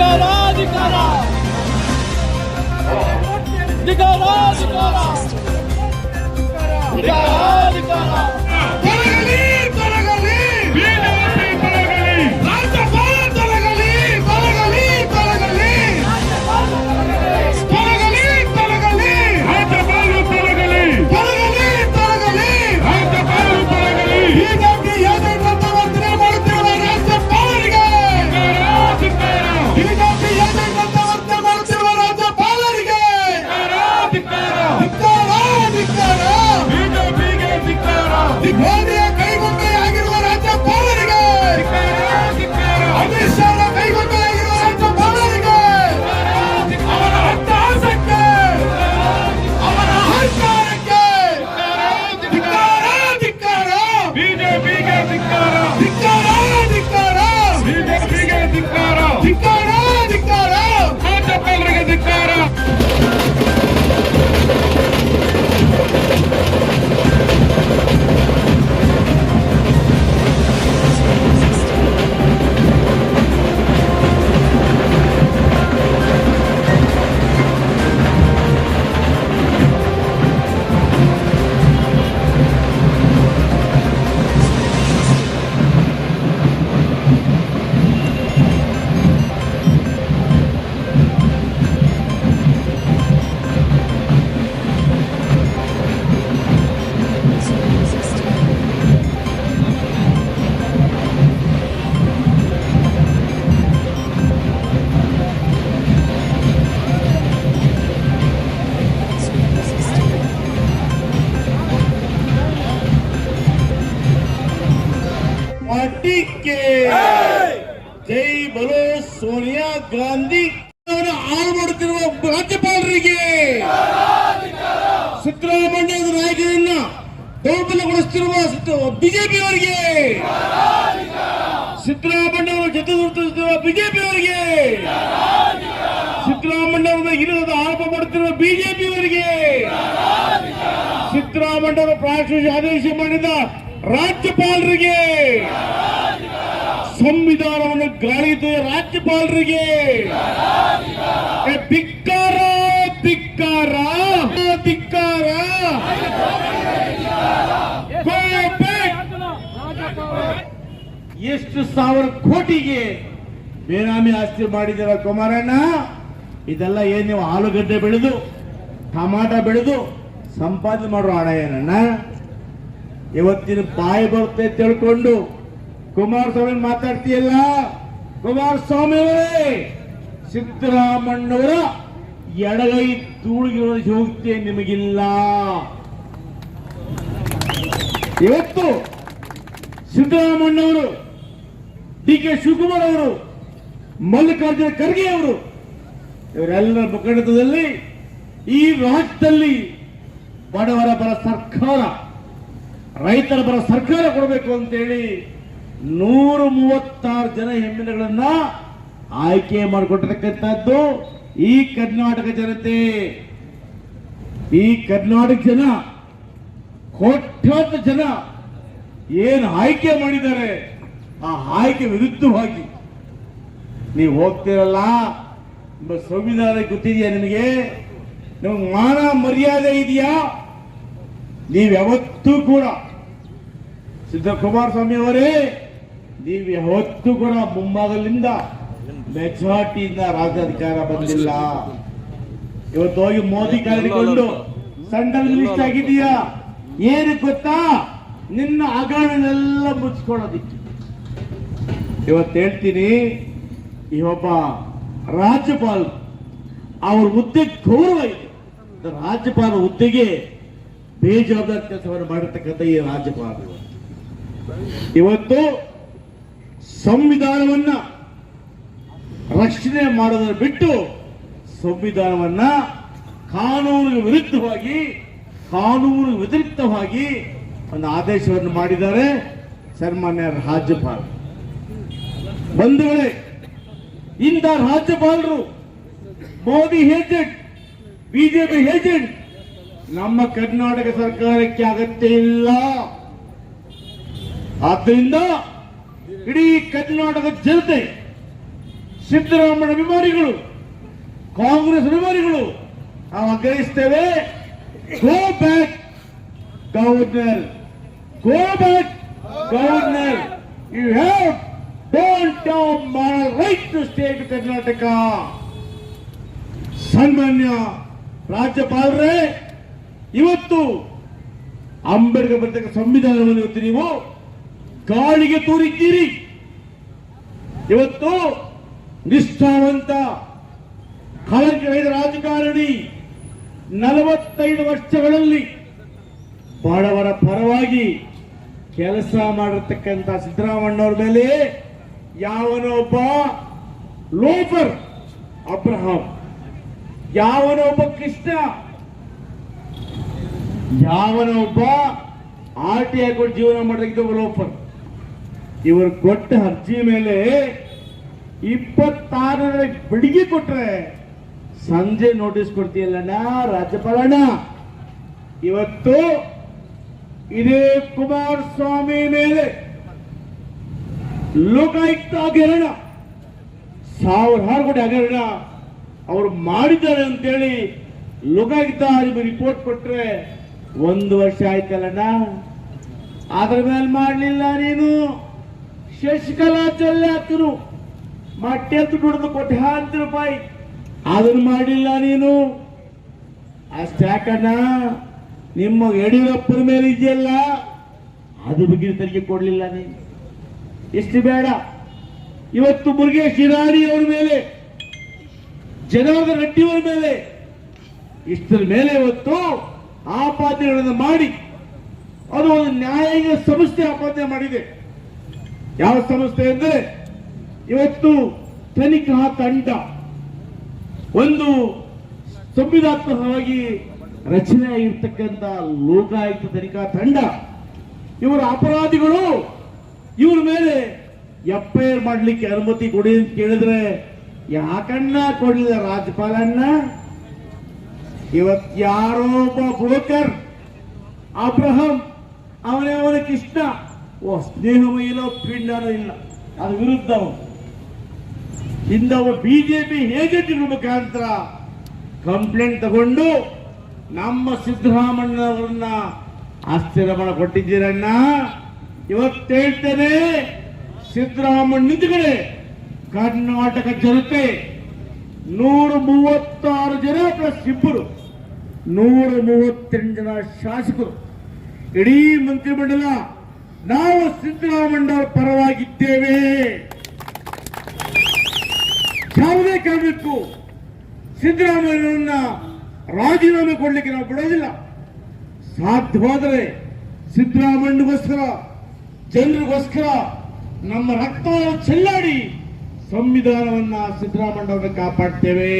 ಧಿಕಾರ ಧಿಕಾರ ಧಿಕಾರ ಧಿಕಾರ ಧಿಕಾರ ಧಿಕಾರ ಪಾರ್ಟಿ ಜೈ ಬಲೋ ಸೋನಿಯಾ ಗಾಂಧಿ. ಅವರು ಹಾಳು ಮಾಡುತ್ತಿರುವ ರಾಜ್ಯಪಾಲರಿಗೆ. ಸಿದ್ದರಾಮಯ್ಯ ನಾಯಕರನ್ನ ದೌರ್ಬಲ್ಯಗೊಳಿಸುತ್ತಿರುವ ಬಿಜೆಪಿಯವರಿಗೆ. ಸಿದ್ದರಾಮಯ್ಯ ಅವರ ಜೊತೆ ದುರ್ತಿಸುತ್ತಿರುವ ಬಿಜೆಪಿಯವರಿಗೆ. ಸಿದ್ದರಾಮಯ್ಯ ಅವರ ಇಲ್ಲದ ಆರೋಪ ಮಾಡುತ್ತಿರುವ ಬಿಜೆಪಿಯವರಿಗೆ. ಸಿದ್ದರಾಮಯ್ಯ ಅವರ ಪ್ರಾಣ ಆದೇಶ ಮಾಡಿದ ರಾಜ್ಯಪಾಲರಿಗೆ ಸಂವಿಧಾನವನ್ನು ಗಾಳಿದ ರಾಜ್ಯಪಾಲರಿಗೆ ಧಿಕ್ಕಾರ ಧಿಕ್ಕಾರ ಧಿಕ್ಕಾರ. ಎಷ್ಟು ಸಾವಿರ ಕೋಟಿಗೆ ಬೇನಾಮಿ ಆಸ್ತಿ ಮಾಡಿದ್ದೀರ ಕುಮಾರಣ್ಣ? ಇದೆಲ್ಲ ಏನ್ ನೀವು ಆಲೂಗಡ್ಡೆ ಬೆಳೆದು, ಟಮಾಟ ಬೆಳೆದು, ಸಂಪಾದನೆ ಮಾಡೋ ಹಣ ಏನಣ್ಣ? ಇವತ್ತಿನ ಬಾಯಿ ಬರುತ್ತೆ ತಿಳ್ಕೊಂಡು ಕುಮಾರಸ್ವಾಮಿ ಮಾತಾಡ್ತೀಯಲ್ಲ? ಕುಮಾರಸ್ವಾಮಿ ಅವರೇ ಸಿದ್ದರಾಮಣ್ಣವರ ಎಡಗೈ ತೂಳಿಗಿರೋ ಯೋಗ್ಯತೆ ನಿಮಗಿಲ್ಲ. ಇವತ್ತು ಸಿದ್ದರಾಮಣ್ಣವರು ಡಿ ಕೆ ಶಿವಕುಮಾರ್ ಅವರು, ಮಲ್ಲಿಕಾರ್ಜುನ ಖರ್ಗೆ ಅವರು ಇವರೆಲ್ಲರ ಮುಖಂಡತ್ವದಲ್ಲಿ ಈ ರಾಜ್ಯದಲ್ಲಿ ಬಡವರ ಬರ ಸರ್ಕಾರ. ರೈತರ ಪರ ಸರ್ಕಾರ ಕೊಡಬೇಕು ಅಂತೇಳಿ ನೂರ ಮೂವತ್ತಾರು ಜನ ಹೆಮ್ಮೆಗಳನ್ನ ಆಯ್ಕೆ ಮಾಡಿಕೊಟ್ಟಿರ್ತಕ್ಕಂಥದ್ದು ಈ ಕರ್ನಾಟಕ ಜನತೆ. ಈ ಕರ್ನಾಟಕ ಜನ, ಕೋಟ್ಯಾಂತರ ಜನ ಏನು ಆಯ್ಕೆ ಮಾಡಿದ್ದಾರೆ, ಆ ಆಯ್ಕೆ ವಿರುದ್ಧವಾಗಿ. ನೀವು ಹೋಗ್ತಿರಲ್ಲ, ನಿಮ್ಮ ಸಂವಿಧಾನ ಗೊತ್ತಿದೆಯಾ ನಿಮಗೆ? ನಿಮಗೆ ಮಾನ ಮರ್ಯಾದೆ ಇದೆಯಾ? ನೀವು ಯಾವತ್ತೂ ಕೂಡ ಸಿದ್ದ ಕುಮಾರಸ್ವಾಮಿ ಅವರೇ ನೀವು ಯಾವತ್ತೂ ಕೂಡ ಮುಂಭಾಗಲಿಂದ ಮೆಜಾರಿಟಿಯಿಂದ ರಾಜ್ಯಾಧಿಕಾರ ಬಂದಿಲ್ಲ. ಇವತ್ತು ಹೋಗಿ ಮೋದಿ ಕರೆದುಕೊಂಡು ಸೆಂಟ್ರಲ್ ಮಿನಿಸ್ಟರ್ ಆಗಿದೀಯಾ ಏನು ಗೊತ್ತಾ? ನಿನ್ನ ಹಗರಣನೆಲ್ಲ ಮುಚ್ಕೊಳ್ಳೋದಿಕ್ಕೆ ಇವತ್ತು ಹೇಳ್ತೀನಿ, ಈ ಒಬ್ಬ ರಾಜ್ಯಪಾಲ, ಅವ್ರ ಹುದ್ದೆ ಗೌರವ ಇದೆ. ರಾಜ್ಯಪಾಲ ಹುದ್ದೆಗೆ ಬೇಜವಾಬ್ದಾರಿ ಕೆಲಸವನ್ನು ಮಾಡಿರ್ತಕ್ಕಂಥ ಈ ರಾಜ್ಯಪಾಲ ಇವತ್ತು ಸಂವಿಧಾನವನ್ನ ರಕ್ಷಣೆ ಮಾಡೋದನ್ನು ಬಿಟ್ಟು ಸಂವಿಧಾನವನ್ನ ಕಾನೂನಿಗೆ ವಿರುದ್ಧವಾಗಿ, ಕಾನೂನು ವ್ಯತಿರಿಕ್ತವಾಗಿ ಒಂದು ಆದೇಶವನ್ನು ಮಾಡಿದ್ದಾರೆ ಸನ್ಮಾನ್ಯ ರಾಜ್ಯಪಾಲ ಬಂಧುಗಳೇ, ಇಂಥ ರಾಜ್ಯಪಾಲರು ಮೋದಿ ಏಜೆಂಟ್, ಬಿಜೆಪಿ ಏಜೆಂಟ್ ನಮ್ಮ ಕರ್ನಾಟಕ ಸರ್ಕಾರಕ್ಕೆ ಅಗತ್ಯ ಇಲ್ಲ. ಆದ್ದರಿಂದ ಇಡೀ ಕರ್ನಾಟಕದ ಜನತೆ, ಸಿದ್ದರಾಮಯ್ಯ ಅಭಿಮಾನಿಗಳು, ಕಾಂಗ್ರೆಸ್ ಅಭಿಮಾನಿಗಳು, ನಾವು ಆಗ್ರಹಿಸ್ತೇವೆ go back governor go back governor you have don't have my right to state Karnataka ಸನ್ಮಾನ್ಯ ರಾಜ್ಯಪಾಲರೇ ಇವತ್ತು ಅಂಬೇಡ್ಕರ್ ಬರ್ತಕ್ಕ ಸಂವಿಧಾನವನ್ನು ಇವತ್ತು ನೀವು ಗಾಳಿಗೆ ತೂರಿದ್ದೀರಿ. ಇವತ್ತು ನಿಷ್ಠಾವಂತ ಕಳಂಕರಹಿತ ರಾಜಕಾರಣಿ ನಲವತ್ತೈದು ವರ್ಷಗಳಲ್ಲಿ ಬಡವರ ಪರವಾಗಿ ಕೆಲಸ ಮಾಡಿರ್ತಕ್ಕಂಥ ಸಿದ್ದರಾಮಣ್ಣವ್ರ ಮೇಲೆ ಯಾವನೊಬ್ಬ ಲೋಫರ್ ಅಬ್ರಹಾಂ ಯಾವನೊಬ್ಬ ಕೃಷ್ಣ ಯಾವನೋ ಒಬ್ಬ ಆರ್ ಟಿ ಐ ಕೊಟ್ಟು ಜೀವನ ಮಾಡಿದ ಲೋಫರ್ ಇವರು ಕೊಟ್ಟ ಅರ್ಜಿ ಮೇಲೆ ಇಪ್ಪತ್ತಾರರ ಬಿಡಿಗೆ ಕೊಟ್ರೆ ಸಂಜೆ ನೋಟಿಸ್ ಕೊಡ್ತೀಯಲ್ಲಣ್ಣ ರಾಜ್ಯಪಾಲಣ್ಣ. ಇವತ್ತು ಇದೇ ಕುಮಾರಸ್ವಾಮಿ ಮೇಲೆ ಲೋಕಾಯುಕ್ತ ಹಗರಣ ಸಾವಿರಾರು ಕೋಟಿ ಹಗರಣ ಅವರು ಮಾಡಿದ್ದಾರೆ ಅಂತೇಳಿ ಲೋಕಾಯುಕ್ತ ನಿಮಗೆ ರಿಪೋರ್ಟ್ ಕೊಟ್ರೆ ಒಂದು ವರ್ಷ ಆಯ್ತಲ್ಲಣ್ಣ? ಅದ್ರ ಮೇಲೆ ಮಾಡಲಿಲ್ಲ ನೀನು. ಶಶಿಕಲಾ ಚೆಲ್ಲಾಕರು ಮಟ್ಟೆತ್ತು ದುಡಿದು ಕೋಟ್ಯಾಂತರ ರೂಪಾಯಿ. ಅದನ್ನ ಮಾಡಲಿಲ್ಲ ನೀನು. ಅಷ್ಟ್ಯಾಕಣ್ಣ ನಿಮ್ಮ ಯಡಿಯೂರಪ್ಪನ ಮೇಲೆ ಇದೆಯಲ್ಲ? ಅದು ಬಗ್ಗೆ ತೆರಿಗೆ ಕೊಡಲಿಲ್ಲ ನೀನು. ಇಷ್ಟು ಬೇಡ. ಇವತ್ತು ಮುರುಗೇಶ್ ಶಿರಾಡಿ ಅವರ ಮೇಲೆ, ಜನಾರ್ದನ್ ರೆಡ್ಡಿ ಅವರ ಮೇಲೆ, ಇಷ್ಟರ ಮೇಲೆ ಇವತ್ತು ಆಪಾದನೆಗಳನ್ನು ಮಾಡಿ, ಅದು ಒಂದು ನ್ಯಾಯಾಂಗ ಸಂಸ್ಥೆ ಆಪಾದನೆ ಮಾಡಿದೆ. ಯಾವ ಸಂಸ್ಥೆ ಅಂದ್ರೆ, ಇವತ್ತು ತನಿಖಾ ತಂಡ. ಒಂದು ಸಂವಿಧಾತ್ಮಕವಾಗಿ ರಚನೆ ಆಗಿರ್ತಕ್ಕಂಥ ಲೋಕಾಯುಕ್ತ ತನಿಖಾ ತಂಡ. ಇವರ ಅಪರಾಧಿಗಳು. ಇವರ ಮೇಲೆ ಎಫ್ ಮಾಡಲಿಕ್ಕೆ ಆರ್ ಮಾಡ್ಲಿಕ್ಕೆ ಅನುಮತಿ ಕೊಡಿ ಅಂತ ಕೇಳಿದ್ರೆ, ಯಾಕಣ್ಣ ಕೊಡಲಿಲ್ಲ ರಾಜ್ಯಪಾಲಣ್ಣ? ಇವತ್ ಯಾರೋ ಒಬ್ಬ ಬುಡಕರ್, ಅಬ್ರಹಂ, ಅವನೇ ಅವನ ಕೃಷ್ಣ ಓ ಸ್ನೇಹಮಯಿಲೋ ಪಿಂಡನೋ ಇಲ್ಲ. ಅದು ವಿರುದ್ಧ ಹಿಂದವ ಬಿಜೆಪಿ ಏಜೆಂಟ್ ಮುಖಾಂತರ ಕಂಪ್ಲೇಂಟ್ ತಗೊಂಡು ನಮ್ಮ ಸಿದ್ದರಾಮಣ್ಣವರನ್ನ ಆಶ್ಚರ್ಯ ಕೊಟ್ಟಿದ್ದೀರಣ್ಣ. ಇವತ್ತು ಹೇಳ್ತೇನೆ ಸಿದ್ದರಾಮಣ್ಣ ನಿಂತುಗಡೆ ಕರ್ನಾಟಕ ಜನತೆ ನೂರ ಮೂವತ್ತಾರು ಜನ ಪ್ಲಸ್ ಇಬ್ಬರು. ನೂರ ಮೂವತ್ತೆಂಟು ಜನ ಶಾಸಕರು. ಇಡೀ ಮಂತ್ರಿಮಂಡಲ, ನಾವು ಸಿದ್ದರಾಮಣ್ಣ ಪರವಾಗಿದ್ದೇವೆ. ಯಾವುದೇ ಕಾರಣಕ್ಕೂ ಸಿದ್ದರಾಮಯ್ಯನನ್ನ ರಾಜೀನಾಮೆ ಕೊಡ್ಲಿಕ್ಕೆ ನಾವು ಬಿಡೋದಿಲ್ಲ. ಸಾಧ್ಯವಾದರೆ ಸಿದ್ದರಾಮಣ್ಣಗೋಸ್ಕರ ಜನರಿಗೋಸ್ಕರ ನಮ್ಮ ರಕ್ತ ಚೆಲ್ಲಾಡಿ ಸಂವಿಧಾನವನ್ನ ಸಿದ್ದರಾಮಯ್ಯ ಕಾಪಾಡ್ತೇವೆ.